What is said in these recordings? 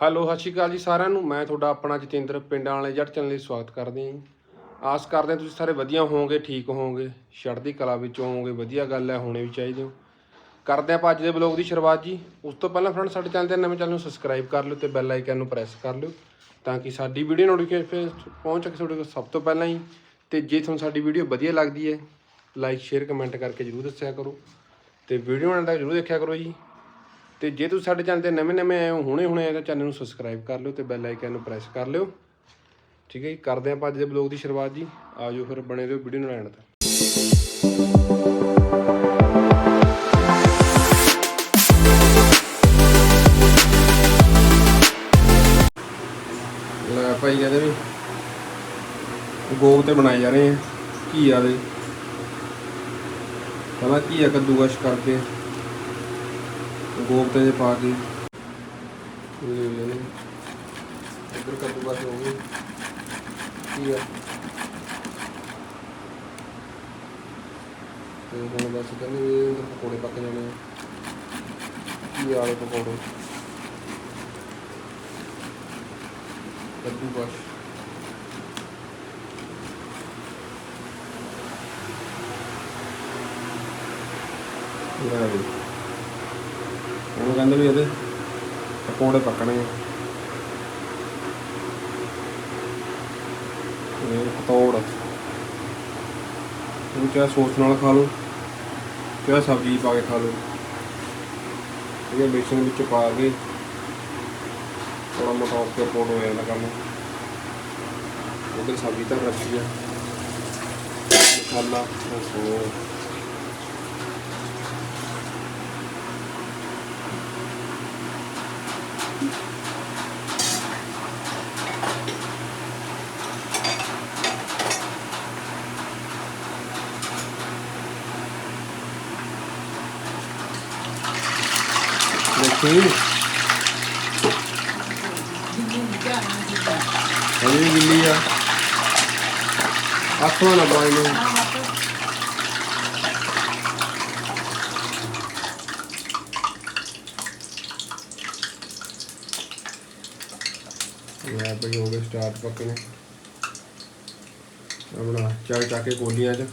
Hello, ਸਤਿ ਸ਼੍ਰੀ ਅਕਾਲ ਜੀ ਸਾਰਿਆਂ ਨੂੰ। ਮੈਂ ਤੁਹਾਡਾ ਆਪਣਾ ਜਤਿੰਦਰ ਪਿੰਡਾਂ ਵਾਲੇ ਜੱਟ ਚੈਨਲ ਲਈ ਸਵਾਗਤ ਕਰਦੇ ਹਾਂ। ਜੀ ਆਸ ਕਰਦੇ ਹਾਂ ਤੁਸੀਂ ਸਾਰੇ ਵਧੀਆ ਹੋਵੋਗੇ, ਠੀਕ ਹੋਵੋਗੇ ਚੜ੍ਹਦੀ ਕਲਾ ਵਿੱਚ ਹੋਵੋਗੇ, ਵਧੀਆ ਗੱਲ ਹੈ, ਹੋਣੇ ਵੀ ਚਾਹੀਦੇ ਹੋ। ਕਰਦੇ ਆਪਾਂ ਅੱਜ ਦੇ ਬਲੌਗ ਦੀ ਸ਼ੁਰੂਆਤ ਜੀ। ਉਸ ਤੋਂ ਪਹਿਲਾਂ ਫਰੈਂਡ ਸਾਡੇ ਚੈਨਲ ਦੇ ਨਵੇਂ ਚੈਨਲ ਨੂੰ ਸਬਸਕ੍ਰਾਈਬ ਕਰ ਲਿਓ ਤੇ ਬੈਲ ਆਈਕਨ ਨੂੰ ਪ੍ਰੈਸ ਕਰ ਲਿਓ ਤਾਂ ਕਿ ਸਾਡੀ ਵੀਡੀਓ ਨੋਟੀਫਿਕੇਸ਼ਨ ਪਹੁੰਚ ਸਕੇ ਤੁਹਾਡੇ ਕੋਲ ਸਭ ਤੋਂ ਪਹਿਲਾਂ ਹੀ। ਤੇ ਜੇ ਤੁਹਾਨੂੰ ਸਾਡੀ ਵੀਡੀਓ ਵਧੀਆ ਲੱਗਦੀ ਹੈ ਲਾਈਕ ਸ਼ੇਅਰ ਕਮੈਂਟ ਕਰਕੇ ਜਰੂਰ ਦੱਸਿਆ ਕਰੋ। ਤੇ ਵੀਡੀਓ ਨਾਲ ਤੱਕ ਜਰੂਰ ਦੇਖਿਆ ਕਰੋ ਜੀ। ਤੇ ਜੇ ਤੁਸੀਂ ਸਾਡੇ ਚੈਨਲ ਤੇ ਨਵੇਂ ਨਵੇਂ ਆਏ ਹੋ, ਹੁਣੇ ਹੁਣੇ ਆਏ ਤਾਂ ਚੈਨਲ ਨੂੰ ਸਬਸਕ੍ਰਾਈਬ ਕਰ ਲਿਓ ਤੇ ਬੈਲ ਆਈਕਨ ਨੂੰ ਪ੍ਰੈਸ ਕਰ ਲਿਓ। ਠੀਕ ਹੈ ਜੀ, ਕਰਦੇ ਆਪਾਂ ਅੱਜ ਦੇ ਬਲੌਗ ਦੀ ਸ਼ੁਰੂਆਤ ਜੀ। ਆਜੋ ਫਿਰ ਬਣੇ ਰਹੋ ਵੀਡੀਓ ਨੂੰ ਐਂਡ ਤੱਕ। ਲੈ ਭਾਈ ਕਹਿੰਦੇ ਵੀ ਗੋਗ ਤੇ ਬਣਾਏ ਜਾ ਰਹੇ ਆ, ਘੀਆ ਦੇ। ਪਹਿਲਾਂ ਘੀਆ ਕੱਦੂਕਸ਼ ਕਰਕੇ ਗੋਗ ਤੇ ਪਾ ਕੇ। ਇੱਧਰ ਕੱਦੂਕਸ਼ ਹੋ ਗਈ ਘੀਆ ਤੇ ਹੁਣ ਬਸ ਕਹਿੰਦੇ ਵੀ ਇਹਦੇ ਪਕੌੜੇ ਪੱਕ ਜਾਣੇ ਆ। ਘੀਆ ਵਾਲੇ ਪਕੌੜੇ? ਲੈ ਵੀ ਉਹ ਕਹਿੰਦੇ ਵੀ ਇਹਦੇ ਪਕੌੜੇ ਪੱਕਣੇ ਆ। ਇਹ ਪਤੌੜ। ਉਹ ਚਾਹੇ ਸੌਸ ਨਾਲ ਖਾ ਲਓ, ਚਾਹੇ ਸਬਜ਼ੀ ਪਾ ਕੇ ਖਾ ਲਓ। ਇਹ ਬੇਸਨ ਵਿੱਚ ਪਾ ਕੇ ਥੋੜਾ ਮੋਟਾ ਉੱਤੇ ਪੋੜ ਹੋ ਜਾਂਦਾ ਕੰਮ ਉਧਰ ਸਬਜ਼ੀ ਤਾਂ ਰੱਖੀ ਆ। ਮਸਾਲਾ ਉਹ ਦੇਖੀ ਇਹ ਵੀ ਗਿੱਲੀ ਆ ਆਖੋ ਨਾ ਬਾਈ ਨੂੰ ਇਹ ਬਈ ਹੋ ਗਏ ਸਟਾਰਟ ਪੱਕਣੇ ਆਪਣਾ ਚਾਹ ਚਾ ਕੇ ਕੋਲੀਆਂ ਚ।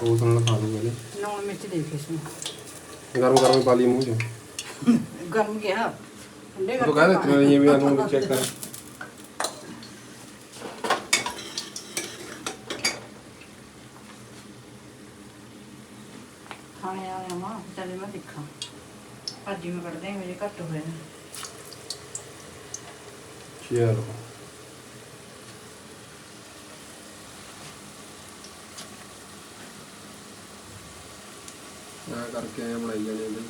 ਸੋਸ ਨਾਲ ਖਾ ਲੂਗਾ ਜੀ। ਲੂਣ ਮਿਰਚ ਦੇਖ ਇਸਨੂੰ ਗਰਮ ਗਰਮ ਪਾ ਲਈ ਮੂੰਹ ਚ। ਗਰਮ ਗਿਆ ਠੰਡੇ ਤੂੰ ਕਹਿੰਦਾ ਇਤਨਾ ਇਹ ਵੀ ਆਨੂੰ ਚੈੱਕ ਕਰ। ਖਾਣੇ ਆਇਆ ਮਾਂ ਚੱਲ ਮੈਂ ਦੇਖਾਂ। ਭਾਜੀ ਮੈਂ ਕੱਢਦੇ ਮੇਰੇ ਘੱਟ ਹੋਏ ਨੇ। ਚਲੋ ਆ ਕਰਕੇ ਆਇਆ ਬਣਾਈ ਜਾਣੇ ਇਹਦੇ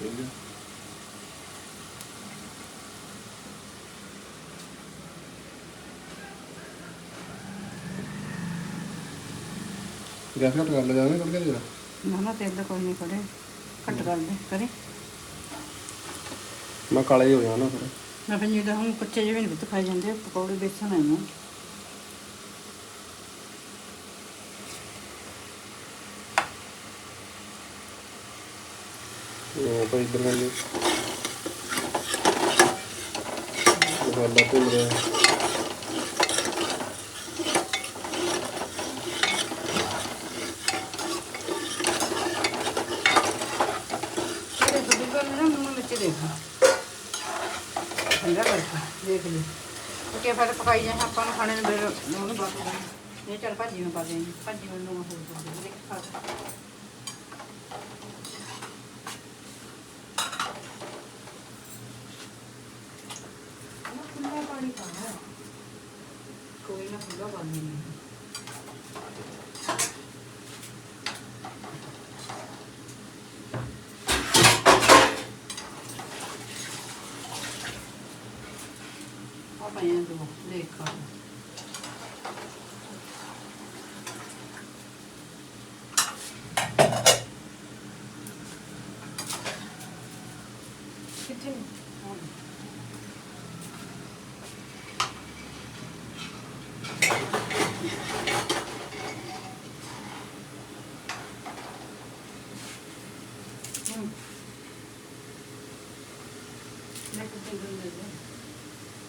ਠੀਕ ਹੈ ਗੈਸ ਘੱਟ ਕਰ ਲੈ ਜਾਣਾ ਕੱਢ ਕੇ ਦੇ ਨਾ ਨਾ ਤੇਲ ਦਾ ਕੋਈ ਨਹੀਂ ਕਰੇ ਘੱਟ ਕਰ ਦੇ ਕਰੇ ਮੈਂ ਕਾਲਾ ਹੀ ਜਾਣਾ ਫਿਰ। ਮੈਂ ਫਿਰ ਜਿਹੜਾ ਹੁਣ ਕੱਚੇ ਜਿਹੇ ਨਹੀਂ ਖਾਈ ਜਾਂਦੇ ਪਕੌੜੇ ਬੇਸਣ ਆਏ ਨੇ ਉਹ ਭਾਈ ਇਧਰ ਗਏ ਮਸਾਲਾ ਭੁੰਨ ਰਿਹਾ ਤੇਰੇ ਬੜੀ ਗੱਲ ਨਾ ਲੂਣ ਮਿਰਚ ਦੇਖ ਠੰਡਾ ਕਰਕੇ ਦੇਖ ਲਈ। ਕਿ ਫਿਰ ਪਕਾਈ ਜਾਏ ਆਪਾਂ ਨੂੰ ਖਾਣੇ ਨੂੰ ਫਿਰ ਲੂਣ ਬਾਕੀ ਇਹ ਚੱਲ ਭਾਜੀ ਮੈਂ ਪਾ ਦੇਣੀ ਭਾਜੀ ਮੈਂ ਲੂਣ ਹੋਰ ਪਾ ਦੇ ਦੇਖ ਖਾ ਪਾਣਾ ਕੋਈ ਨਾ ਖੁੱਲਾ ਪਾਣੀ। ਨਹੀਂ ਆ ਪਾਇਆ ਦੋ ਦੇਖ ਖਾ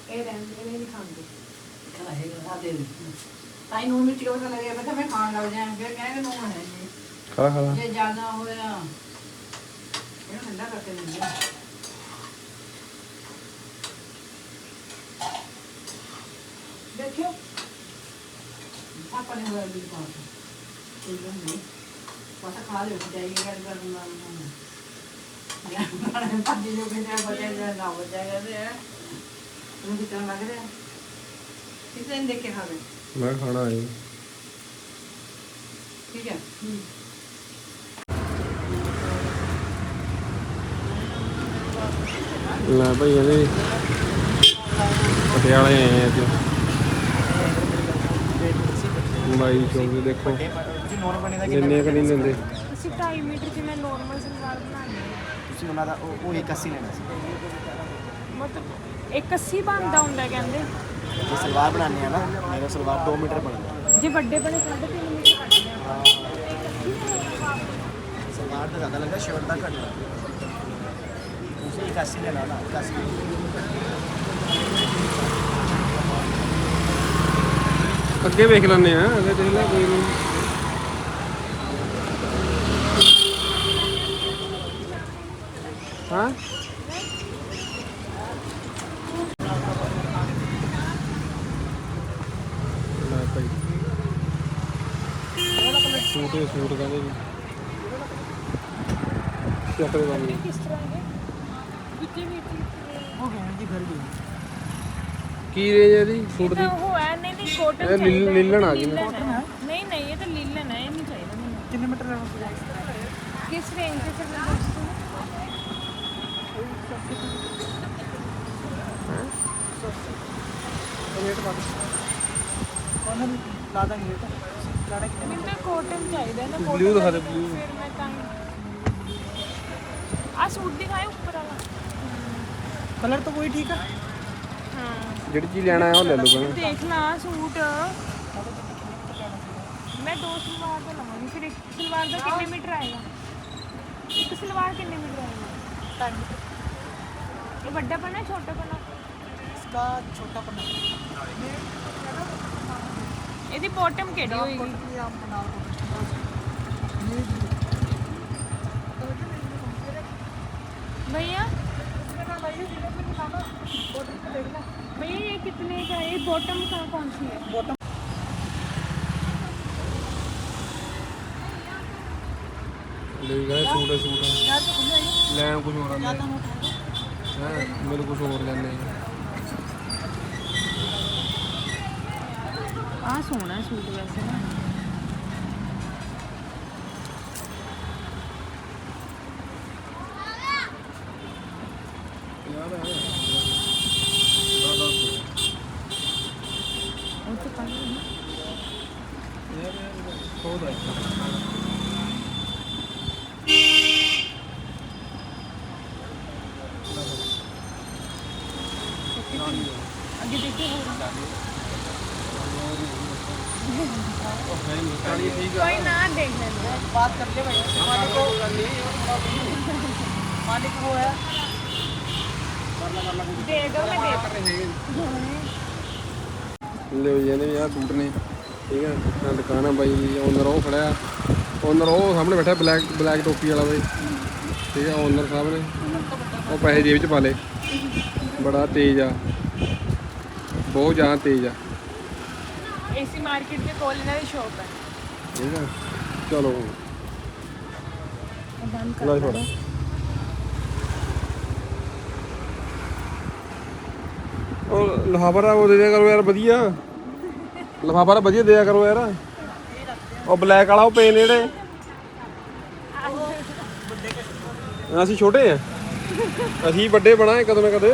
ਇਹ ਰਹਿੰਦੇ ਨੇ ਨਹੀਂ ਖਾਂਦੇ। ਖਾਏਗਾ ਖਾ ਦੇ ਤਾਈ ਨੂੰ ਕਿਉਂ ਤਾਂ ਲੱਗਿਆ ਮੈਂ ਕਿਹਾ ਮੈਂ ਖਾਣ ਲੱਗ ਜਾਵਾਂ ਫਿਰ ਕਹਿੰਦੇ ਨੂੰ ਹੈ ਜੀ ਖਾ ਖਾ। ਜੇ ਜ਼ਿਆਦਾ ਹੋਇਆ ਇਹ ਠੰਡਾ ਕਰਕੇ ਦਿੰਦੇ ਆ। ਦੇਖਿਓ ਆਪਾਂ ਨੇ ਹੋਇਆ ਵੀ ਪਾਸ ਕੋਈ ਗੱਲ ਨਹੀਂ। ਬਸ ਖਾ ਲਿਓ ਜਾਈਏ ਗੱਲ ਕਰਨ ਨਾਲ। ਯਾਰ ਬਾਣੇ ਪੱਜੀ ਜੋ ਕਿਤੇ ਬਚੇ ਨਾ ਬਚੇਗਾ ਤੇ ਉਹਨੂੰ ਕਿਤਨਾ ਲੱਗ ਰਿਹਾ? ਕਿਸੇ ਨੇ ਦੇਖ ਕੇ ਖਾਵੇ ਮੈਂ ਖਾਣਾ ਹੈ। ਠੀਕ ਹੈ। ਲੈ ਭਾਈ ਇਹਦੇ। ਪਟਿਆਲੇ ਆਏ ਆ ਅੱਜ। ਮਾਈ ਚੋਂਗੇ ਦੇਖੋ। ਲੈਣੇ ਕਿ ਨਹੀਂ ਲੈਂਦੇ। ਅਸੀਂ 2.5 ਮੀਟਰ ਜਿਵੇਂ ਨਾਰਮਲ ਸਲਵਾਰ ਬਣਾਉਂਦੇ ਤੁਸੀਂ ਉਹਨਾਂ ਦਾ ਉਹ ਉਹ ਇੱਕ ਅੱਸੀ ਲੈਣਾ ਸੀ। ਮਤਲਬ ਇੱਕ 80 ਬਣਦਾ ਹੁੰਦਾ ਕਹਿੰਦੇ। ਜੇ ਸਲਵਾਰ ਬਣਾਉਂਦੇ ਆ ਨਾ ਮੇਰਾ ਸਲਵਾਰ 2 ਮੀਟਰ ਬਣਦਾ। ਜੇ ਵੱਡੇ ਬਣੇ 3.5 ਮੀਟਰ ਕੱਟਦੇ ਆ। ਸਲਵਾਰ ਤਾਂ ਜ਼ਿਆਦਾ ਲੱਗਦਾ ਸ਼ਰਟ ਦਾ ਘੱਟ ਤੁਸੀਂ ਲੈਣਾ ਨਾ ਅੱਗੇ ਵੇਖ ਲੈਣੇ ਆ ਅੱਗੇ ਦੇਖ ਲੈ ਕੋਈ ਨਹੀਂ ਹਾਂ? ਲੈ ਭਾਈ। ਸੂਟ ਹੀ ਸੂਟ ਕਹਿੰਦੇ ਜੀ। ਚੱਕ ਦੇ ਬੰਦੇ ਕਿਸ ਤਰ੍ਹਾਂ ਦੇ ਦੂਜੇ ਵੀਰ ਜੀ ਉਹ ਹੈ ਜੀ ਘਰ ਵੀ ਕੀ ਰੇਂਜ ਹੈ ਇਹਦੀ? ਸੂਟ ਦੀ? ਉਹ ਹੈ ਨਹੀਂ ਨਹੀਂ ਕੋਟਨ ਇਹ ਲੀਲ- ਲੀਲਣ ਆ ਗਈ। ਨਹੀਂ ਨਹੀਂ ਇਹ ਤਾਂ ਲੀਲਨ ਹੈ ਇਹ ਨਹੀਂ ਚਾਹੀਦਾ ਮੈਨੂੰ। ਕਿੰਨੇ ਮੀਟਰ ਲੈਣਾ ਕਿਸ ਰੇਂਜ ਦੇ ਚੱਲਦਾ ਤੁਸੀਂ ਰੇਟ ਬਾਤ ਉਹਨਾਂ ਨੂੰ ਲਾ ਦਾਂਗੇ ਰੇਟ ਲਾਣਾ ਕਿੰਨੇ ਮੈਨੂੰ ਤਾਂ ਕੋਟਨ ਚਾਹੀਦਾ ਨਾ Blue cotton ਦਿਖਾ ਦਾ ਦੇ, blue। ਫਿਰ ਮੈਂ ਤਾਂ ਆ ਸੂਟ ਦਿਖਾਏ ਉੱਪਰ ਵਾਲਾ ਕਲਰ ਤਾਂ ਕੋਈ ਠੀਕ ਹੈ ਹਾਂ ਜਿਹੜੀ ਚੀਜ਼ ਲੈਣਾ ਹੈ ਉਹ ਲੈ ਲਓ ਕਹਿੰਦਾ ਦੇਖ ਲਾ ਸੂਟ ਮੈਂ ਦੋ ਸਲਵਾਰ ਦਾ ਲਵਾਂਗੀ ਫਿਰ ਇੱਕ ਸਲਵਾਰ ਦਾ ਕਿੰਨੇ ਮੀਟਰ ਆਏਗਾ ਇੱਕ ਸਲਵਾਰ ਕਿੰਨੇ ਮੀਟਰ ਆਏਗਾ ਇਹ ਵੱਡਾ ਪਨਾ ਛੋਟਾ ਪਨਾ इसका छोटा पन्ना ਇਹਦੀ ਬੋਟਮ ਕਿਹੜੀ ਹੋਏਗੀ ये आप बना भैया भैया ये कितने का है ये बॉटम का कौन सी है ਲੈ ਗਏ ਸੂਟ ਹੈ ਸੂਟ ਹੈ ਲੈਣ ਕੁਝ ਹੋਰ ਆਉਂਦਾ ਹੈ ਮੇਰੇ ਕੁਝ ਹੋਰ ਲੈਣੇ ਆ ਸੋਹਣਾ ਸੂਟ ਵੈਸੇ ਨਾ। ਅੱਗੇ ਦੇਖੋ। ਹੋਰ ਠੀਕ ਕੋਈ ਨਾ ਦੇਖ ਲੈਂਦਾ बात कर ले भाई मालिक को मालिक वो है ਦੇ ਦੋ ਮੈਂ ਦੇ ਲੈ ਜੀ ਇਹਨੇ ਵੀ ਆਹ ਸੂਟ ਨੇ ਠੀਕ ਹੈ ਆਹ ਦੁਕਾਨ ਆ ਬਾਈ ਦੀ ਓਨਰ ਉਹ ਖੜਿਆ ਓਨਰ ਉਹ ਸਾਹਮਣੇ ਬੈਠਾ ਬਲੈਕ ਬਲੈਕ ਟੋਪੀ ਵਾਲਾ ਬਾਈ ਠੀਕ ਹੈ ਓਨਰ ਸਾਹਿਬ ਨੇ ਉਹ ਪੈਸੇ ਜੇਬ 'ਚ ਪਾ ਲੇ ਬੜਾ ਤੇਜ਼ ਆ ਬਹੁਤ ਜ਼ਿਆਦਾ ਤੇਜ਼ ਆ ਏਸੀ ਮਾਰਕੀਟ ਦੇ ਕੋਲ ਇਹਨਾਂ ਦੀ ਸ਼ੋਪ ਹੈ। ਠੀਕ ਹੈ। ਚਲੋ। ਬੰਦ ਲੈ ਛੋੜ ਉਹ ਲਫਾਫਾ ਉਹ ਦੇ ਦਿਆ ਕਰੋ ਯਾਰ ਵਧੀਆ। ਲਫਾਫਾ ਤਾਂ ਵਧੀਆ ਦਿਆ ਕਰੋ ਯਾਰ। ਉਹ ਬਲੈਕ ਵਾਲਾ ਉਹ ਪੇ ਨੇ ਜਿਹੜੇ। ਅਸੀਂ ਛੋਟੇ ਆ। ਅਸੀਂ ਵੱਡੇ ਬਣਾਏ ਕਦੋਂ ਨਾ ਕਦੇ।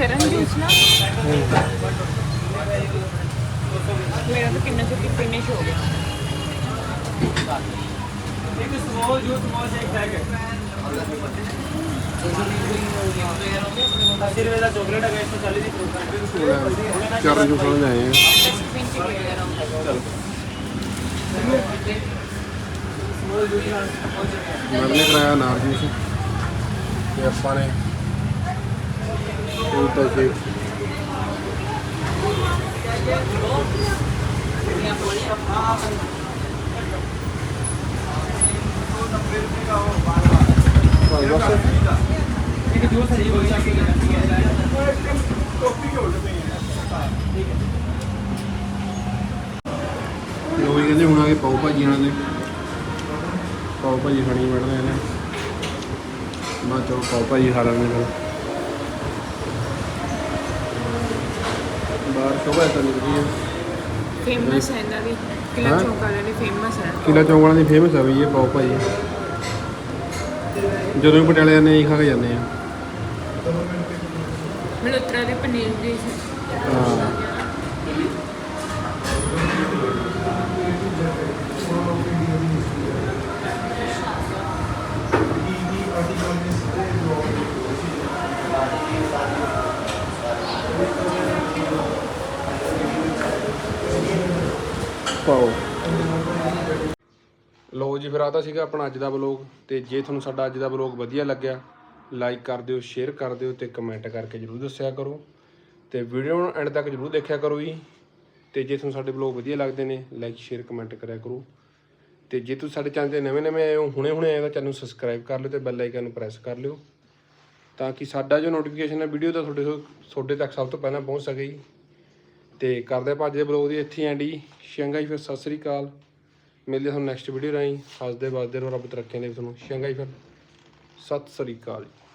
ਹੈ ਚਰਨ ਜੂਸ ਨਾ ਮੇਰਾ ਤਾਂ ਕਿੰਨਾ ਚੁੱਕੀ ਫਿਨਿਸ਼ ਹੋ ਗਿਆ ਇੱਕ small juice small shake packet 80 ਰੁਪਏ ਦਾ ਚਾਕਲੇਟ ਹੈਗਾ 140 ਦੀ ਫਰੂਟ ਚਾਰ ਜੋ ਸਮਝ ਆਏ ਆ ਮੈਡਮ ਨੇ ਕਰਾਇਆ ਨਾਰ ਜੂਸ ਤੇ ਆਪਾਂ ਨੇ ਉਹ ਤਾਂ ਸ਼ੇਕ ਬਸ ਇੱਕ ਜੂਸ ਹੈ ਲੋਈ ਕਹਿੰਦੇ ਹੁਣ ਆ ਪਾਉ ਭਾਜੀ ਇਹਨਾਂ ਦੇ। ਪਾਉ ਭਾਜੀ ਖਾਣੀ ਮੈਡਮ ਨੇ। ਮੈਂ ਚਲੋ ਪਾਉ ਭਾਜੀ ਖਾ ਲੈਂਦੇ ਫਿਰ ਸ਼ੋਭਾ ਤਾਂ ਨਿਕਲੀ ਹੈ। ਫੇਮਸ ਹੈ ਇਹਨਾਂ ਦੀ। ਕਿਲਾ ਹਾਂ? ਚੌਂਕ ਵਾਲੇ ਦੀ ਫੇਮਸ ਹੈ। ਕਿਲਾ ਚੌਂਕ ਵਾਲਿਆਂ ਦੀ ਫੇਮਸ ਆ ਵੀ ਇਹ ਪਾਉ ਭਾਜੀ ਜਦੋਂ ਵੀ ਪਟਿਆਲੇ ਜਾਂਦੇ ਆ ਇਹੀ ਖਾ ਕੇ ਜਾਂਦੇ ਆ। ਮਲਹੋਤਰਾ ਦੇ ਪਨੀਰ ਦੀ। ਹਾਂ। ਪਾਓ। ਲੋ ਜੀ, ਫਿਰ ਆ ਤਾਂ ਸੀਗਾ ਆਪਣਾ ਅੱਜ ਦਾ ਵਲੌਗ ਤੇ ਜੇ ਤੁਹਾਨੂੰ ਸਾਡਾ ਅੱਜ ਦਾ ਵਲੌਗ ਵਧੀਆ ਲੱਗਿਆ ਲਾਈਕ ਕਰ ਦਿਓ ਸ਼ੇਅਰ ਕਰ ਦਿਓ ਤੇ ਕਮੈਂਟ ਕਰਕੇ ਜਰੂਰ ਦੱਸਿਆ ਕਰੋ। ਤੇ ਵੀਡੀਓ ਨੂੰ ਐਂਡ ਤੱਕ ਜਰੂਰ ਦੇਖਿਆ ਕਰੋ ਜੀ। ਤੇ ਜੇ ਤੁਹਾਨੂੰ ਸਾਡੇ ਵਲੌਗ ਵਧੀਆ ਲੱਗਦੇ ਨੇ ਲਾਈਕ ਸ਼ੇਅਰ ਕਮੈਂਟ ਕਰਿਆ ਕਰੋ। ਤੇ ਜੇ ਤੁਸੀਂ ਸਾਡੇ ਚੈਨਲ ਤੇ ਨਵੇਂ-ਨਵੇਂ ਆਏ ਹੋ ਹੁਣੇ-ਹੁਣੇ ਆਏ ਹੋ ਤਾਂ ਚੈਨਲ ਨੂੰ ਸਬਸਕ੍ਰਾਈਬ ਕਰ ਲਿਓ ਤੇ ਬੈਲ ਆਈਕਨ ਨੂੰ ਪ੍ਰੈਸ ਕਰ ਲਿਓ। ਤਾਂ ਕਿ ਸਾਡਾ ਜੋ ਨੋਟੀਫਿਕੇਸ਼ਨ ਹੈ ਵੀਡੀਓ ਦਾ ਤੁਹਾਡੇ ਤੋਂ ਤੁਹਾਡੇ ਤੱਕ ਸਭ ਤੋਂ ਪਹਿਲਾਂ ਪਹੁੰਚ ਸਕੇ ਜੀ। ਤੇ ਕਰਦੇ ਆਪਾਂ ਅੱਜ ਦੇ ਵਲੌਗ ਦੀ ਇੱਥੇ ਐਂਡ ਜੀ। ਸ਼ੰਘਾਈ ਫਿਰ ਸਤਿ ਸ੍ਰੀ ਅਕਾਲ। ਮਿਲਦੇ ਤੁਹਾਨੂੰ ਨੈਕਸਟ ਵੀਡੀਓ ਰਾਹੀਂ। ਹੱਸਦੇ ਵੱਸਦੇ ਰਹੋ ਰੱਬ ਤਰੱਕੀਆਂ ਦੇ ਤੁਹਾਨੂੰ। ਸ਼ੰਘਾਈ ਫਿਰ ਸਤਿ ਸ੍ਰੀ ਅਕਾਲ ਜੀ।